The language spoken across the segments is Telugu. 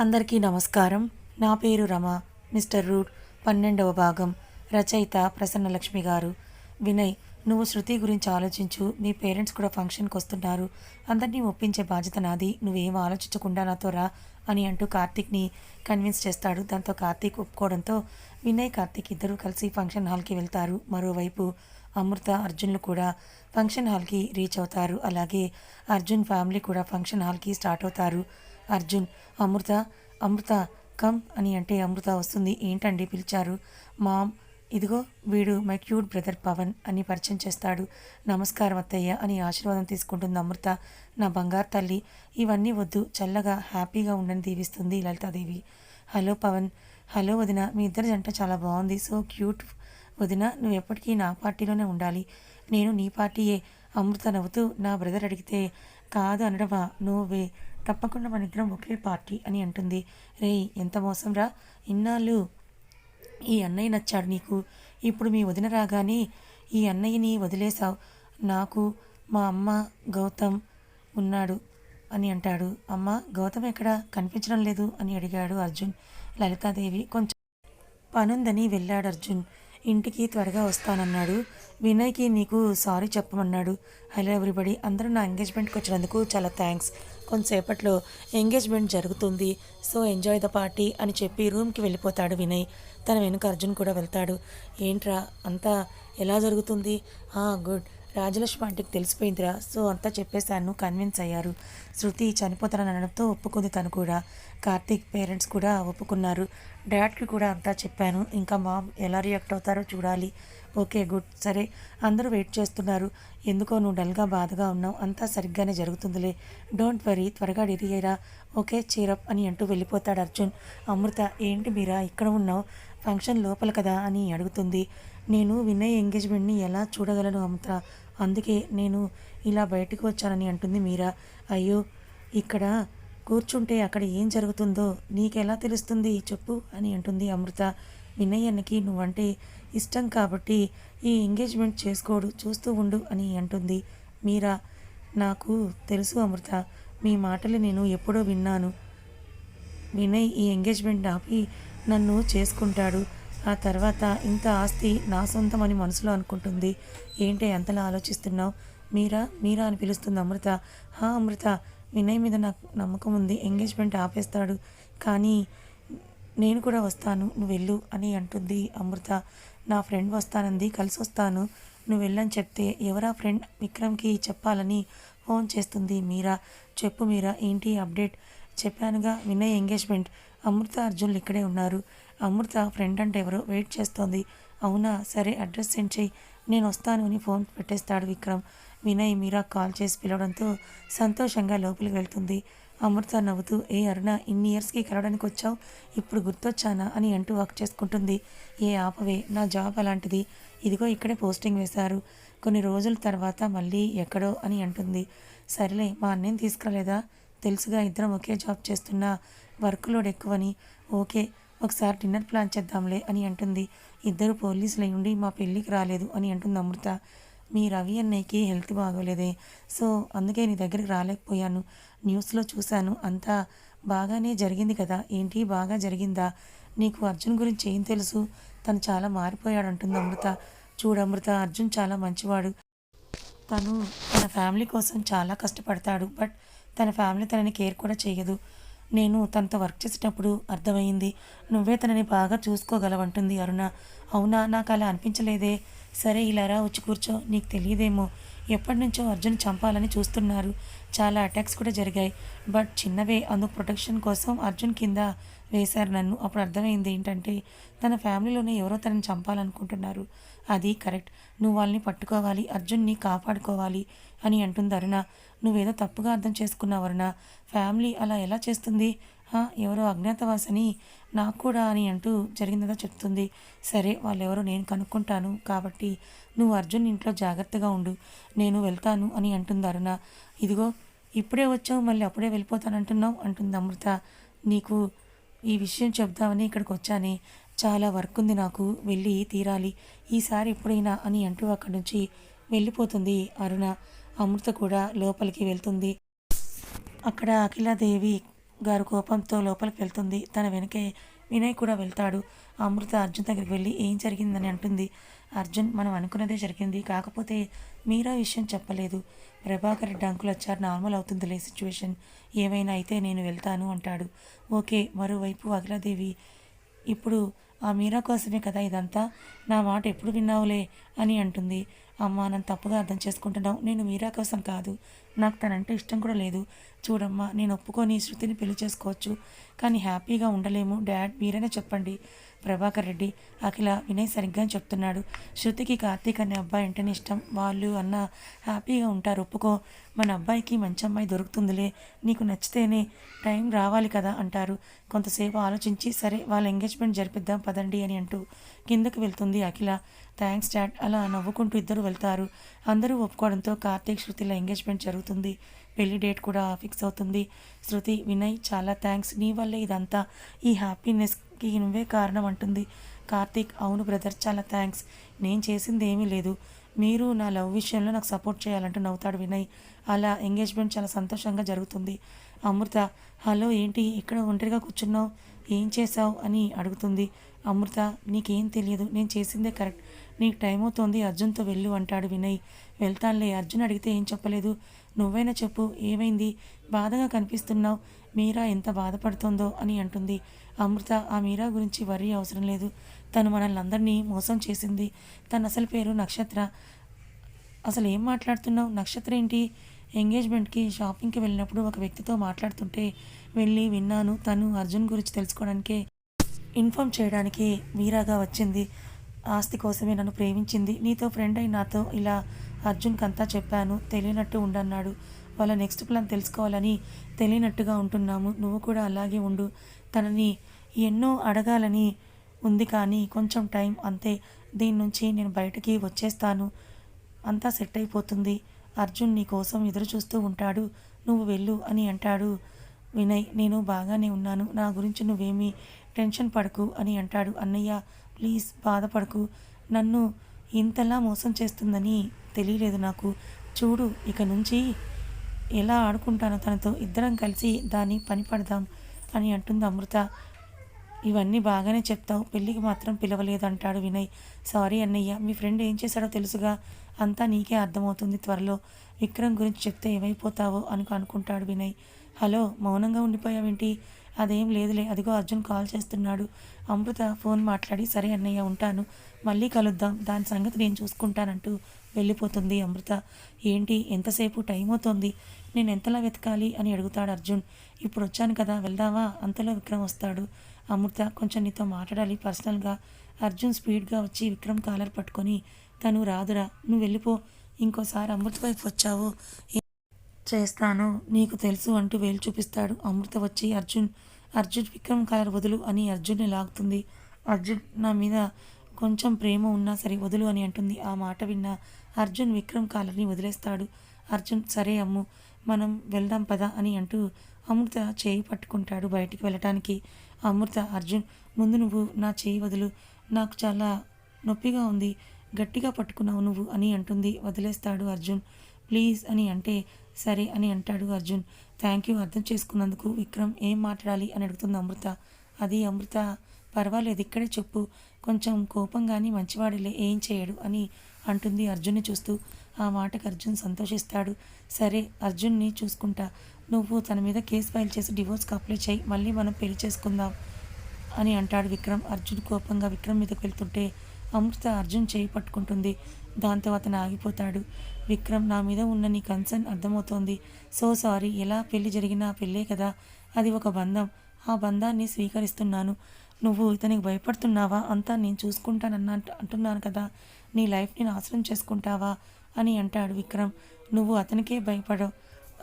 అందరికీ నమస్కారం. నా పేరు రమ. మిస్టర్ రూట్ పన్నెండవ భాగం. రచయిత ప్రసన్నలక్ష్మి గారు. వినయ్ నువ్వు శృతి గురించి ఆలోచించు. మీ పేరెంట్స్ కూడా ఫంక్షన్కి వస్తున్నారు. అందరినీ ఒప్పించే బాధ్యత నాది. నువ్వేం ఆలోచించకుండా నాతో రా అని అంటూ కార్తీక్ని కన్విన్స్ చేస్తాడు. దాంతో కార్తీక్ ఒప్పుకోవడంతో వినయ్ కార్తీక్ ఇద్దరూ కలిసి ఫంక్షన్ హాల్కి వెళ్తారు. మరోవైపు అమృత అర్జున్లు కూడా ఫంక్షన్ హాల్కి రీచ్ అవుతారు. అలాగే అర్జున్ ఫ్యామిలీ కూడా ఫంక్షన్ హాల్కి స్టార్ట్ అవుతారు. అర్జున్ అమృత అమృత కమ్ అని అంటే అమృత వస్తుంది. ఏంటండి పిలిచారు? మామ్ ఇదిగో వీడు మై క్యూట్ బ్రదర్ పవన్ అని పరిచయం చేస్తాడు. నమస్కారం అత్తయ్య అని ఆశీర్వాదం తీసుకుంటుంది అమృత. నా బంగారు తల్లి ఇవన్నీ వద్దు. చల్లగా హ్యాపీగా ఉండని దీవిస్తుంది లలితాదేవి. హలో పవన్. హలో వదిన మీ ఇద్దరి జంట చాలా బాగుంది. సో క్యూట్ వదిన నువ్వు ఎప్పటికీ నా పార్టీలోనే ఉండాలి. నేను నీ పార్టీయే. అమృత నవ్వుతూ నా బ్రదర్ అడిగితే కాదు అనడమా? నువ్వే తప్పకుండా మన ఇద్దరం ఒకే పార్టీ అని అంటుంది. రేయ్ ఎంత మోసం రా. ఇన్నాళ్ళు ఈ అన్నయ్య నచ్చాడు నీకు. ఇప్పుడు మీ వదిన రాగానే ఈ అన్నయ్యని వదిలేశావు. నాకు మా అమ్మ గౌతమ్ ఉన్నాడు అని అంటాడు. అమ్మ గౌతమ్ ఎక్కడ? కనిపించడం లేదు అని అడిగాడు అర్జున్. లలితాదేవి కొంచెం పనుందని వెళ్ళాడు అర్జున్. ఇంటికి త్వరగా వస్తానన్నాడు. వినయ్కి నీకు సారీ చెప్పమన్నాడు. హలో ఎవ్రీబడి అందరూ నా ఎంగేజ్మెంట్కి వచ్చినందుకు చాలా థ్యాంక్స్. కొంతసేపట్లో ఎంగేజ్మెంట్ జరుగుతుంది. సో ఎంజాయ్ ద పార్టీ అని చెప్పి రూమ్కి వెళ్ళిపోతాడు వినయ్. తన వెనుక అర్జున్ కూడా వెళ్తాడు. ఏంట్రా అంతా ఎలా జరుగుతుంది? గుడ్. రాజలక్ష్మి ఆంటీకి తెలిసిపోయిందిరా. సో అంతా చెప్పేశాను కన్విన్స్ అయ్యారు. శృతి చనిపోతానని అనడంతో ఒప్పుకుంది తను కూడా. కార్తీక్ పేరెంట్స్ కూడా ఒప్పుకున్నారు. డాడ్కి కూడా అంతా చెప్పాను. ఇంకా మామ్ ఎలా రియాక్ట్ అవుతారో చూడాలి. Okay good. సరే అందరూ వెయిట్ చేస్తున్నారు. ఎందుకో నువ్వు డల్గా బాధగా ఉన్నావు. అంతా సరిగ్గానే జరుగుతుందిలే. డోంట్ వరీ త్వరగా రెడీ ఓకే చీరప్ అని అంటూ వెళ్ళిపోతాడు అర్జున్. అమృత ఏంటి మీరా ఇక్కడ ఉన్నావు? ఫంక్షన్ లోపల కదా అని అడుగుతుంది. నేను వినయ్ ఎంగేజ్మెంట్ని ఎలా చూడగలను అమృత? అందుకే నేను ఇలా బయటకు వచ్చానని అంటుంది మీరా. అయ్యో ఇక్కడ కూర్చుంటే అక్కడ ఏం జరుగుతుందో నీకెలా తెలుస్తుంది? చెప్పు అని అంటుంది అమృత. వినయ్ అన్నకి నువ్వంటే ఇష్టం కాబట్టి ఈ ఎంగేజ్మెంట్ చేసుకోడు చూస్తూ ఉండు అని అంటుంది. మీరా? నాకు తెలుసు అమృత. మీ మాటలు నేను ఎప్పుడో విన్నాను. వినయ్ ఈ ఎంగేజ్మెంట్ ఆపి నన్ను చేసుకుంటాడు. ఆ తర్వాత ఇంత ఆస్తి నా సొంతం అని మనసులో అనుకుంటుంది. ఏంటి ఎంతలా ఆలోచిస్తున్నావు? మీరా? మీరా అని పిలుస్తుంది అమృత. హా అమృత వినయ్ మీద నాకు నమ్మకం ఉంది. ఎంగేజ్మెంట్ ఆపేస్తాడు. కానీ నేను కూడా వస్తాను నువ్వు వెళ్ళు అని అంటుంది అమృత. నా ఫ్రెండ్ వస్తానంది కలిసి వస్తాను. నువ్వు వెళ్ళని చెప్తే ఎవరా ఫ్రెండ్? విక్రమ్కి చెప్పాలని ఫోన్ చేస్తుంది మీరా. చెప్పు మీరా ఏంటి అప్డేట్? చెప్పానుగా వినయ్ ఎంగేజ్మెంట్. అమృత అర్జున్లు ఇక్కడే ఉన్నారు. అమృత ఫ్రెండ్ అంటే ఎవరో వెయిట్ చేస్తోంది. అవునా? సరే అడ్రస్ సెండ్ చేయి. నేను వస్తాను అని ఫోన్ పెట్టేస్తాడు విక్రమ్. వినయ్ మీరా కాల్ చేసి పిలవడంతో సంతోషంగా లోపలికి వెళ్తుంది. అమృత నవ్వుతూ ఏ అరుణ ఇన్ని ఇయర్స్కి కలవడానికి వచ్చావు? ఇప్పుడు గుర్తొచ్చానా? అని అంటూ వర్క్ చేసుకుంటుంది. ఏ ఆపవే నా జాబ్ అలాంటిది. ఇదిగో ఇక్కడే పోస్టింగ్ వేశారు. కొన్ని రోజుల తర్వాత మళ్ళీ ఎక్కడో అని అంటుంది. సరేలే మా అన్నయ్యని తీసుకురాలేదా? తెలుసుగా ఇద్దరం ఒకే జాబ్ చేస్తున్నా. వర్క్ లోడ్ ఎక్కువని. ఓకే ఒకసారి డిన్నర్ ప్లాన్ చేద్దాంలే అని అంటుంది. ఇద్దరు పోలీసులు ఉండి మా పెళ్ళికి రాలేదు అని అంటుంది అమృత. మీ రవి అన్నయ్యకి హెల్త్ బాగోలేదే. సో అందుకే నీ దగ్గరికి రాలేకపోయాను. న్యూస్లో చూశాను. అంతా బాగానే జరిగింది కదా. ఏంటి? బాగా జరిగిందా? నీకు అర్జున్ గురించి ఏం తెలుసు? తను చాలా మారిపోయాడు అంటుంది అమృత. చూడు అమృత అర్జున్ చాలా మంచివాడు. తను తన ఫ్యామిలీ కోసం చాలా కష్టపడతాడు. బట్ తన ఫ్యామిలీ తనని కేర్ కూడా చేయదు. నేను తనతో వర్క్ చేసేటప్పుడు అర్థమైంది. నువ్వే తనని బాగా చూసుకోగలవంటుంది అరుణ. అవునా? నాకు అలా అనిపించలేదే. సరే ఇలా రా వచ్చి కూర్చో. నీకు తెలియదేమో. ఎప్పటి నుంచో అర్జున్ చంపాలని చూస్తున్నారు. చాలా అటాక్స్ కూడా జరిగాయి. బట్ చిన్నవే. అందుకు ప్రొటెక్షన్ కోసం అర్జున్ కింద వేశారు నన్ను. అప్పుడు అర్థమైంది ఏంటంటే తన ఫ్యామిలీలోనే ఎవరో తనని చంపాలనుకుంటున్నారు. అది కరెక్ట్. నువ్వు వాళ్ళని పట్టుకోవాలి అర్జున్ని కాపాడుకోవాలి అని అంటుంది అరుణ. నువ్వేదో తప్పుగా అర్థం చేసుకున్నావు అరుణ. ఫ్యామిలీ అలా ఎలా చేస్తుంది? ఎవరో అజ్ఞాతవాసని నాకు కూడా అని అంటూ జరిగిందో చెప్తుంది. సరే వాళ్ళెవరో నేను కనుక్కుంటాను కాబట్టి నువ్వు అర్జున్ ఇంట్లో జాగ్రత్తగా ఉండు. నేను వెళ్తాను అని అంటుంది అరుణ. ఇదిగో ఇప్పుడే వచ్చావు మళ్ళీ అప్పుడే వెళ్ళిపోతానంటున్నావు అంటుంది అమృత. నీకు ఈ విషయం చెప్దామని ఇక్కడికి వచ్చానే. చాలా వర్క్ ఉంది నాకు వెళ్ళి తీరాలి. ఈసారి ఎప్పుడైనా అని అంటూ అక్కడి నుంచి వెళ్ళిపోతుంది అరుణ. అమృత కూడా లోపలికి వెళ్తుంది. అక్కడ అఖిలాదేవి గారు కోపంతో లోపలికి వెళ్తుంది. తన వెనకే వినయ్ కూడా వెళ్తాడు. అమృత అర్జున్ దగ్గరికి వెళ్ళి ఏం జరిగిందని అంటుంది. అర్జున్ మనం అనుకున్నదే జరిగింది. కాకపోతే మీరా విషయం చెప్పలేదు. ప్రభాకర్ రెడ్డి అంకుల్ వచ్చారు. నార్మల్ అవుతుందిలే సిచ్యువేషన్. ఏమైనా అయితే నేను వెళ్తాను అంటాడు. ఓకే మరోవైపు అఖిలాదేవి ఇప్పుడు ఆ మీరా కోసమే కదా ఇదంతా? నా మాట ఎప్పుడు విన్నావులే అని అంటుంది. అమ్మా నన్ను తప్పుగా అర్థం చేసుకుంటున్నావు. నేను మీరా కోసం కాదు. నాకు తనంటే ఇష్టం కూడా లేదు. చూడమ్మా నేను ఒప్పుకొని శృతిని పెళ్ళి చేసుకోవచ్చు. కానీ హ్యాపీగా ఉండలేము. డాడ్ మీరైనా చెప్పండి. ప్రభాకర్ రెడ్డి అఖిల వినయ్ సరిగ్గా చెప్తున్నాడు. శృతికి కార్తీక్ అనే అబ్బాయి అంటేనే ఇష్టం. వాళ్ళు అన్న హ్యాపీగా ఉంటారు. ఒప్పుకో. మన అబ్బాయికి మంచి అమ్మాయి దొరుకుతుందిలే. నీకు నచ్చితేనే టైం రావాలి కదా అంటారు. కొంతసేపు ఆలోచించి సరే వాళ్ళ ఎంగేజ్మెంట్ జరిపిద్దాం పదండి అని అంటూ కిందకు వెళ్తుంది అఖిల. Thanks dad. అలా నవ్వుకుంటూ ఇద్దరు వెళ్తారు. అందరూ ఒప్పుకోవడంతో కార్తీక్ శృతిల ఎంగేజ్మెంట్ జరుగుతుంది. పెళ్ళి డేట్ కూడా ఫిక్స్ అవుతుంది. శృతి వినయ్ చాలా థ్యాంక్స్ నీ వల్లే ఇదంతా ఈ హ్యాపీనెస్కి నువ్వే కారణం అంటుంది. కార్తీక్ అవును బ్రదర్ చాలా థ్యాంక్స్ నేను చేసింది ఏమీ లేదు. మీరు నా లవ్ విషయంలో నాకు సపోర్ట్ చేయాలంటూ నవ్వుతాడు వినయ్. అలా ఎంగేజ్మెంట్ చాలా సంతోషంగా జరుగుతుంది. అమృత హలో ఏంటి? ఇక్కడ ఒంటరిగా కూర్చున్నావు? ఏం చేసావు అని అడుగుతుంది. అమృత నీకేం తెలియదు. నేను చేసిందే కరెక్ట్. నీకు టైం అవుతోంది అర్జున్తో వెళ్ళు అంటాడు వినయ్. వెళ్తానులే. అర్జున్ అడిగితే ఏం చెప్పలేదు. నువ్వైనా చెప్పు ఏమైంది? బాధగా కనిపిస్తున్నావు. మీరా ఎంత బాధపడుతుందో అని అంటుంది. అమృత ఆ మీరా గురించి వరి అవసరం లేదు. తను మనల్ని అందరినీ మోసం చేసింది. తన అసలు పేరు నక్షత్ర. అసలు ఏం మాట్లాడుతున్నావు? నక్షత్ర ఏంటి? ఎంగేజ్మెంట్కి షాపింగ్కి వెళ్ళినప్పుడు ఒక వ్యక్తితో మాట్లాడుతుంటే వెళ్ళి విన్నాను. తను అర్జున్ గురించి తెలుసుకోవడానికే ఇన్ఫామ్ చేయడానికి మీరాగా వచ్చింది. ఆస్తి కోసమే నన్ను ప్రేమించింది. నీతో ఫ్రెండ్ అయి నాతో ఇలా అర్జున్కి అంతా చెప్పాను. తెలియనట్టు ఉండన్నాడు. వాళ్ళ నెక్స్ట్ ప్లాన్ తెలుసుకోవాలని తెలియనట్టుగా ఉంటున్నాము. నువ్వు కూడా అలాగే ఉండు. తనని ఎన్నో అడగాలని ఉంది కానీ కొంచెం టైం అంతే. దీని నుంచి నేను బయటకి వచ్చేస్తాను. అంతా సెట్ అయిపోతుంది. అర్జున్ నీ కోసం ఎదురు చూస్తూ ఉంటాడు. నువ్వు వెళ్ళు అని అంటాడు. వినయ్ నేను బాగానే ఉన్నాను. నా గురించి నువ్వేమీ టెన్షన్ పడకు అని అంటాడు. అన్నయ్య ప్లీజ్ బాధపడకు. నన్ను ఇంతలా మోసం చేస్తుందని తెలియలేదు నాకు. చూడు ఇక నుంచి ఎలా ఆడుకుంటానో తనతో ఇద్దరం కలిసి దాన్ని పని పడదాం అని అంటుంది అమృత. ఇవన్నీ బాగానే చెప్తావు పెళ్ళికి మాత్రం పిలవలేదు అంటాడు వినయ్. సారీ అన్నయ్య మీ ఫ్రెండ్ ఏం చేశాడో తెలుసుగా. అంతా నీకే అర్థమవుతుంది త్వరలో. విక్రమ్ గురించి చెప్తే ఏమైపోతావో అని అనుకుంటాడు వినయ్. హలో మౌనంగా ఉండిపోయావేంటి? అదేం లేదులే అదిగో అర్జున్ కాల్ చేస్తున్నాడు. అమృత ఫోన్ మాట్లాడి సరే అన్నయ్య ఉంటాను. మళ్ళీ కలుద్దాం దాని సంగతి నేను చూసుకుంటానంటూ వెళ్ళిపోతుంది. అమృత ఏంటి? ఎంతసేపు టైం అవుతోంది? నేను ఎంతలా వెతకాలి? అని అడుగుతాడు అర్జున్. ఇప్పుడు వచ్చాను కదా వెళ్దావా? అంతలో విక్రమ్ వస్తాడు. అమృత కొంచెం నీతో మాట్లాడాలి పర్సనల్గా. అర్జున్ స్పీడ్గా వచ్చి విక్రమ్ కాలర్ పట్టుకొని తను రాదురా నువ్వు వెళ్ళిపో. ఇంకోసారి అమృత వైపు వచ్చావు. చేస్తాను నీకు తెలుసు అంటూ వేలు చూపిస్తాడు అమృత వచ్చి అర్జున్. అర్జున్ విక్రమ్ కాలర్ వదులు అని అర్జున్ని లాగుతుంది. అర్జున్ నా మీద కొంచెం ప్రేమ ఉన్నా సరే వదులు అని అంటుంది. ఆ మాట విన్న అర్జున్ విక్రమ్ కాలర్ని వదిలేస్తాడు. అర్జున్ సరే అమ్ము మనం వెళ్దాం పదా అని అంటూ అమృత చేయి పట్టుకుంటాడు బయటికి వెళ్ళటానికి. అమృత అర్జున్ ముందు నువ్వు నా చేయి వదులు. నాకు చాలా నొప్పిగా ఉంది. గట్టిగా పట్టుకున్నావు నువ్వు అని అంటుంది. వదిలేస్తాడు అర్జున్. ప్లీజ్ అని అంటే సరే అని అంటాడు అర్జున్. థ్యాంక్ యూ అర్థం చేసుకున్నందుకు విక్రమ్ ఏం మాట్లాడాలి అని అడుగుతుంది అమృత. అది అమృత పర్వాలేదు ఇక్కడే చెప్పు. కొంచెం కోపంగాని మంచివాడిలే ఏం చేయడు అని అంటుంది అర్జున్ని చూస్తూ. ఆ మాటకు అర్జున్ సంతోషిస్తాడు. సరే అర్జున్ని చూసుకుంటా. నువ్వు తన మీద కేసు ఫైల్ చేసి డివోర్స్కి అప్లై చేయి. మళ్ళీ మనం పెళ్ళి చేసుకుందాం అని అంటాడు విక్రమ్. అర్జున్ కోపంగా విక్రమ్ మీదకి వెళ్తుంటే అమృత అర్జున్ చేయి పట్టుకుంటుంది. దాంతో అతను ఆగిపోతాడు. విక్రమ్ నా మీద ఉన్న నీ కన్సర్న్ అర్థమవుతోంది. సో సారీ ఎలా పెళ్ళి జరిగినా పెళ్ళే కదా. అది ఒక బంధం. ఆ బంధాన్ని స్వీకరిస్తున్నాను. నువ్వు ఇతనికి భయపడుతున్నావా? అంతా నేను చూసుకుంటానన్న అంటున్నాను కదా. నీ లైఫ్ని ఆశ్రయం చేసుకుంటావా? అని అంటాడు విక్రమ్. నువ్వు అతనికే భయపడవు.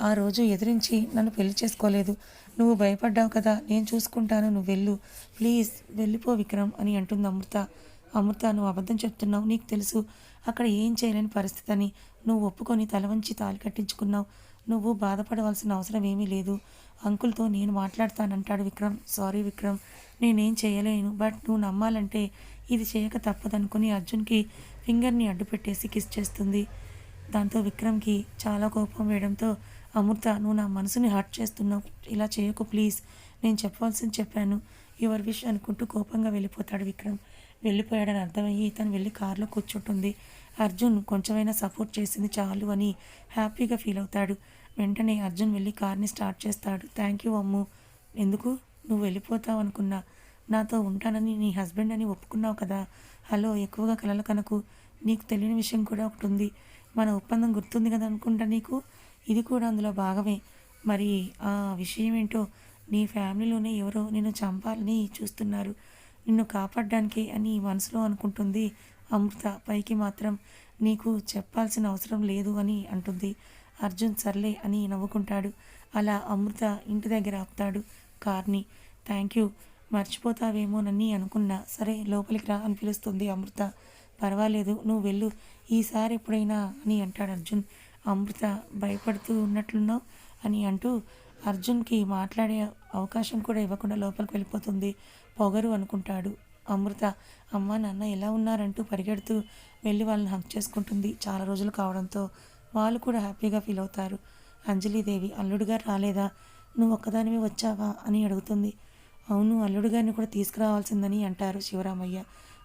ఆ రోజు ఎదిరించి నన్ను పెళ్ళి చేసుకోలేదు. నువ్వు భయపడ్డావు కదా. నేను చూసుకుంటాను. నువ్వు వెళ్ళు. ప్లీజ్ వెళ్ళిపో విక్రమ్ అని అంటుంది అమృత. అమృత నువ్వు అబద్ధం చెప్తున్నావు. నీకు తెలుసు. అక్కడ ఏం చేయలేని పరిస్థితి అని నువ్వు ఒప్పుకొని తల వంచి తాలి కట్టించుకున్నావు. నువ్వు బాధపడవలసిన అవసరం ఏమీ లేదు. అంకుల్తో నేను మాట్లాడతానంటాడు విక్రమ్. సారీ విక్రమ్. నేనేం చేయలేను. బట్ నువ్వు నమ్మాలంటే ఇది చేయక తప్పదనుకుని అర్జున్కి ఫింగర్ని అడ్డు పెట్టేసి కిస్ చేస్తుంది. దాంతో విక్రమ్కి చాలా కోపం వేయడంతో అమృత నువ్వు నా మనసుని హర్ట్ చేస్తున్నావు. ఇలా చేయకు ప్లీజ్. నేను చెప్పాల్సింది చెప్పాను. యువర్ విష్ అనుకుంటూ కోపంగా వెళ్ళిపోతాడు విక్రమ్. వెళ్ళిపోయాడని అర్థమయ్యి తను వెళ్ళి కారులో కూర్చుంటుంది. అర్జున్ కొంచెమైనా సపోర్ట్ చేసింది చాలు అని హ్యాపీగా ఫీల్ అవుతాడు. వెంటనే అర్జున్ వెళ్ళి కార్ని స్టార్ట్ చేస్తాడు. Thank you Ammu. ఎందుకు? నువ్వు వెళ్ళిపోతావు అనుకున్నా నాతో ఉంటానని నీ హస్బెండ్ అని ఒప్పుకున్నావు కదా. హలో ఎక్కువగా కలలు కనకు. నీకు తెలియని విషయం కూడా ఒకటి ఉంది. మన ఒప్పందం గుర్తుంది కదా అనుకుంటా నీకు? ఇది కూడా అందులో భాగమే. మరి ఆ విషయం ఏంటో నీ ఫ్యామిలీలోనే ఎవరో నిన్ను చంపాలని చూస్తున్నారు. నిన్ను కాపాడడానికి అని మనసులో అనుకుంటుంది అమృత. పైకి మాత్రం నీకు చెప్పాల్సిన అవసరం లేదు అని అంటుంది. అర్జున్ సర్లే అని నవ్వుకుంటాడు. అలా అమృత ఇంటి దగ్గర ఆపుతాడు. కార్ని. Thank you. మర్చిపోతావేమోనని అనుకున్నా. సరే లోపలికి రా అని పిలుస్తుంది అమృత. పర్వాలేదు నువ్వు వెళ్ళు. ఈసారి ఎప్పుడైనా అని అంటాడు అర్జున్. అమృత భయపడుతూ ఉన్నట్లున్నావు అని అంటూ అర్జున్కి మాట్లాడే అవకాశం కూడా ఇవ్వకుండా లోపలికి వెళ్ళిపోతుంది. పొగరు అనుకుంటాడు. అమృత అమ్మ నాన్న ఎలా ఉన్నారంటూ పరిగెడుతూ వెళ్ళి వాళ్ళని హక్ చేసుకుంటుంది చాలా రోజులు కావడంతో. వాళ్ళు కూడా హ్యాపీగా ఫీల్ అవుతారు. అంజలీదేవి అల్లుడు గారు రాలేదా? నువ్వు ఒక్కదానివి వచ్చావా అని అడుగుతుంది. అవును అల్లుడు గారిని కూడా తీసుకురావాల్సిందని అంటారు శివరామయ్య.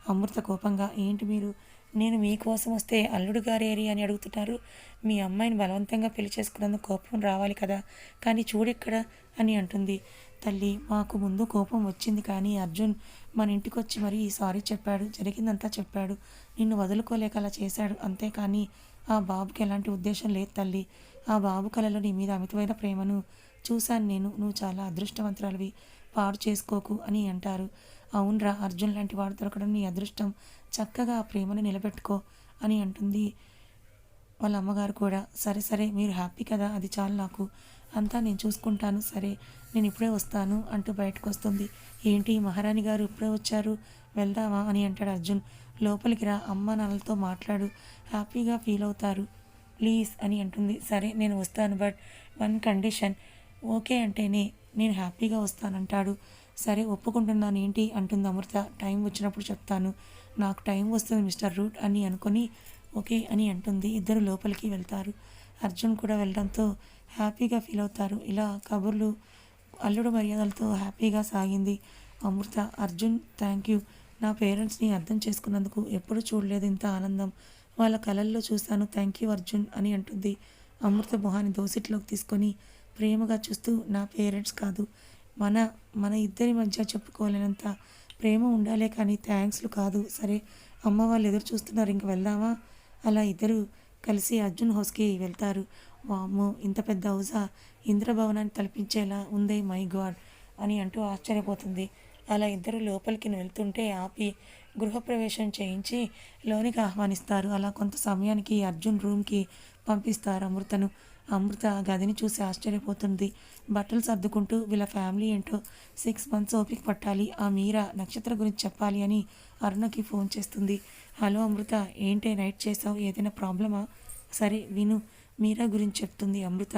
అమృత కోపంగా ఏంటి మీరు? నేను మీకోసం వస్తే అల్లుడు గారి ఏరియా అని అడుగుతున్నారు మీ అమ్మాయిని బలవంతంగా పెళ్ళి చేసుకున్నందుకు కోపం రావాలి కదా. కానీ చూడెక్కడ అని అంటుంది. తల్లి మాకు ముందు కోపం వచ్చింది కానీ అర్జున్ మన ఇంటికి వచ్చి మరీ సారీ చెప్పాడు జరిగిందంతా చెప్పాడు. నిన్ను వదులుకోలేక అలా చేశాడు అంతేకాని ఆ బాబుకి ఎలాంటి ఉద్దేశం లేదు తల్లి. ఆ బాబు కలలో నీ మీద అమితమైన ప్రేమను చూశాను నేను. నువ్వు చాలా అదృష్టవంతురాలివి. పాడు చేసుకోకు అని అంటారు. అవునరా అర్జున్ లాంటి వాడు దొరకడం నీ అదృష్టం. చక్కగా ఆ ప్రేమను నిలబెట్టుకో అని అంటుంది వాళ్ళ అమ్మగారు కూడా. సరే సరే మీరు హ్యాపీ కదా అది చాలు నాకు. అంతా నేను చూసుకుంటాను సరే నేను ఇప్పుడే వస్తాను అంటూ బయటకు వస్తుంది. ఏంటి మహారాణి గారు ఇప్పుడే వచ్చారు? వెళ్దామా అని అంటాడు అర్జున్. లోపలికి రా అమ్మ నాన్నలతో మాట్లాడు. హ్యాపీగా ఫీల్ అవుతారు. ప్లీజ్ అని అంటుంది. సరే నేను వస్తాను బట్ వన్ కండిషన్. ఓకే అంటేనే నేను హ్యాపీగా వస్తానంటాడు. సరే ఒప్పుకుంటున్నాను ఏంటి? అంటుంది అమృత. టైం వచ్చినప్పుడు చెప్తాను. నాకు టైం వస్తుంది మిస్టర్ రూట్ అని అనుకొని ఓకే అని అంటుంది. ఇద్దరు లోపలికి వెళ్తారు. అర్జున్ కూడా వెళ్ళడంతో హ్యాపీగా ఫీల్ అవుతారు. ఇలా కబుర్లు అల్లుడు మర్యాదలతో హ్యాపీగా సాగింది అమృత. Arjun thank you. నా పేరెంట్స్ని అర్థం చేసుకున్నందుకు ఎప్పుడు చూడలేదు ఇంత ఆనందం. వాళ్ళ కళల్లో చూశాను. థ్యాంక్ యూ అర్జున్ అని అంటుంది. అమృత మొహాన్ని దోసిట్లోకి తీసుకొని ప్రేమగా చూస్తూ నా పేరెంట్స్ కాదు. మన మన ఇద్దరి మధ్య చెప్పుకోలేనంత ప్రేమ ఉండాలే కానీ థ్యాంక్స్లు కాదు. సరే అమ్మ వాళ్ళు ఎదురు చూస్తున్నారు. ఇంక వెళ్దామా? అలా ఇద్దరు కలిసి అర్జున్ హౌస్కి వెళ్తారు. వామ్మో ఇంత పెద్ద హౌసా? ఇంద్రభవనాన్ని తలపించేలా ఉందే మై గాడ్ అని అంటూ ఆశ్చర్యపోతుంది. అలా ఇద్దరు లోపలికి వెళ్తుంటే ఆపి గృహప్రవేశం చేయించి లోనికి ఆహ్వానిస్తారు. అలా కొంత సమయానికి అర్జున్ రూమ్కి పంపిస్తారు అమృతను. అమృత గదిని చూసి ఆశ్చర్యపోతుంది. బట్టలు సర్దుకుంటూ వీళ్ళ ఫ్యామిలీ ఏంటో సిక్స్ మంత్స్ ఓపిక పట్టాలి. ఆ మీరా నక్షత్ర గురించి చెప్పాలి అని అరుణకి ఫోన్ చేస్తుంది. హలో అమృత ఏంటి నైట్ చేసావు? ఏదైనా ప్రాబ్లమా? సరే విను. మీరా గురించి చెప్తుంది అమృత.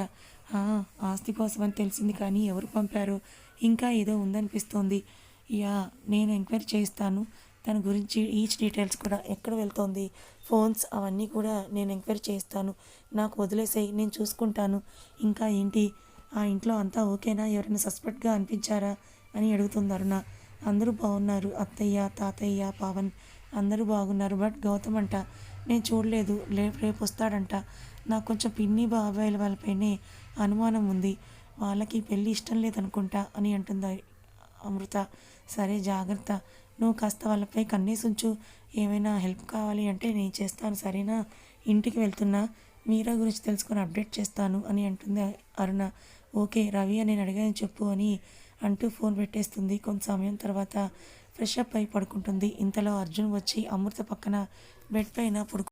ఆస్తి కోసం అని తెలిసింది కానీ ఎవరు పంపారు? ఇంకా ఏదో ఉందనిపిస్తోంది. యా నేను ఎంక్వైరీ చేస్తాను దాని గురించి ఈచ్ డీటెయిల్స్ కూడా ఎక్కడ వెళ్తోంది ఫోన్స్ అవన్నీ కూడా నేను ఎంక్వైరీ చేస్తాను. నాకు వదిలేసాయి నేను చూసుకుంటాను. ఇంకా ఏంటి? ఆ ఇంట్లో అంతా ఓకేనా? ఎవరైనా సస్పెక్ట్గా అనిపించారా? అని అడుగుతుంది అరుణ. అందరూ బాగున్నారు. అత్తయ్య తాతయ్య పవన్ అందరూ బాగున్నారు. బట్ గౌతమ్ అంట నేను చూడలేదు. రేపు రేపు వస్తాడంట. నాకు కొంచెం పిన్ని బాబాయిల వాళ్ళపైనే అనుమానం ఉంది. వాళ్ళకి పెళ్ళి ఇష్టం లేదనుకుంటా అని అంటుంది అమృత. సరే జాగ్రత్త. నువ్వు కాస్త వాళ్ళపై కన్నేసుంచు ఏమైనా హెల్ప్ కావాలి అంటే నేను చేస్తాను సరేనా? ఇంటికి వెళ్తున్నా. మీరా గురించి తెలుసుకొని అప్డేట్ చేస్తాను అని అంటుంది అరుణ. ఓకే రవి అని నేను అడిగాను చెప్పు అని అంటూ ఫోన్ పెట్టేస్తుంది. కొంత సమయం తర్వాత ఫ్రెష్ అప్ అయి పడుకుంటుంది. ఇంతలో అర్జున్ వచ్చి అమృత పక్కన బెడ్ పైన పడుకు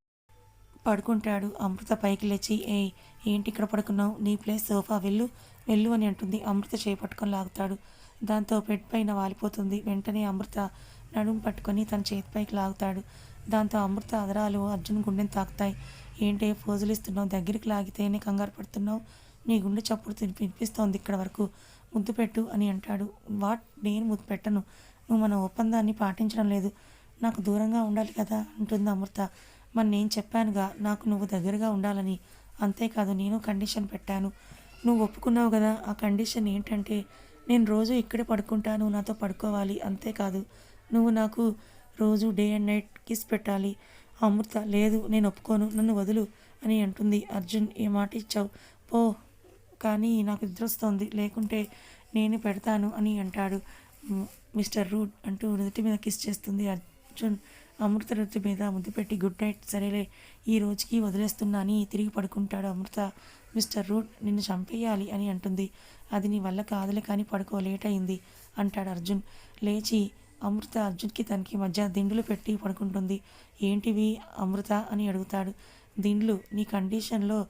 పడుకుంటాడు. అమృత పైకి లేచి ఏ ఏంటి ఇక్కడ పడుకున్నావు? నీ ప్లేస్ సోఫా వెళ్ళు వెళ్ళు అని అంటుంది. అమృత చేపట్టుకొని లాగుతాడు. దాంతో బెడ్ పైన వాలిపోతుంది. వెంటనే అమృత నడుము పట్టుకొని తన చేతిపైకి లాగుతాడు. దాంతో అమృత అదరాలు అర్జున్ గుండెని తాకుతాయి. ఏంటి ఫోజులు ఇస్తున్నావు? దగ్గరికి లాగితేనే కంగారు పడుతున్నావు? నీ గుండె చప్పుడు తిని వినిపిస్తోంది ఇక్కడ వరకు. ముద్దు పెట్టు అని అంటాడు. వాట్? నేను ముద్దు పెట్టను. నువ్వు మన ఒప్పందాన్ని పాటించడం లేదు. నాకు దూరంగా ఉండాలి కదా? అంటుంది అమృత. మరి నేను చెప్పానుగా నాకు నువ్వు దగ్గరగా ఉండాలని. అంతేకాదు నేను కండిషన్ పెట్టాను. నువ్వు ఒప్పుకున్నావు కదా? ఆ కండిషన్ ఏంటంటే నేను రోజు ఇక్కడే పడుకుంటాను నాతో పడుకోవాలి. అంతేకాదు. నువ్వు నాకు రోజు డే అండ్ నైట్ కిస్ పెట్టాలి. అమృత లేదు నేను ఒప్పుకోను. నన్ను వదులు అని అంటుంది అర్జున్. ఏ మాట ఇచ్చావు? పో కానీ నాకు నిద్రొస్తోంది లేకుంటే నేను పెడతాను అని అంటాడు. మిస్టర్ రూడ్ అంటూ నుదుటి మీద కిస్ చేస్తుంది అర్జున్. అమృత నుదుటి మీద ముద్దు పెట్టి గుడ్ నైట్ సరేలే ఈ రోజుకి వదిలేస్తున్నా అని తిరిగి పడుకుంటాడు అమృత. మిస్టర్ రూడ్ నిన్ను చంపేయాలి అని అంటుంది. అది నీ వల్ల కాదులే కానీ పడుకో లేట్ అయింది అంటాడు అర్జున్. లేచి అమృత అర్జున్కి తనకి మధ్య దిండులు పెట్టి పడుకుంటుంది. ఏంటివి? అమృత అని అడుగుతాడు. దిండ్లు నీ కండిషన్లో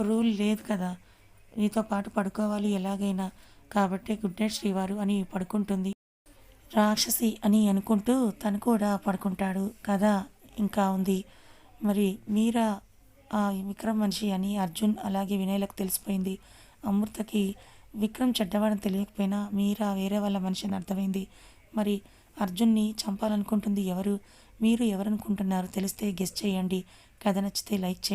రూల్ లేదు కదా. నీతో పాటు పడుకోవాలి ఎలాగైనా. కాబట్టి గుడ్ నైట్ శ్రీవారు అని పడుకుంటుంది. రాక్షసి అని అనుకుంటూ తను కూడా పడుకుంటాడు. కదా? ఇంకా ఉంది. మరి మీరా? ఆ విక్రమ్ మనిషి అని అర్జున్ అలాగే వినయ్లకు తెలిసిపోయింది. అమృతకి విక్రమ్ చెడ్డవాడని తెలియకపోయినా మీరా వేరే వాళ్ళ మనిషి అని అర్థమైంది. మరి అర్జున్ని చంపాలనుకుంటుంది ఎవరు? మీరు ఎవరనుకుంటున్నారు? తెలిస్తే గెస్ట్ చేయండి. కథ నచ్చితే లైక్ చేయండి.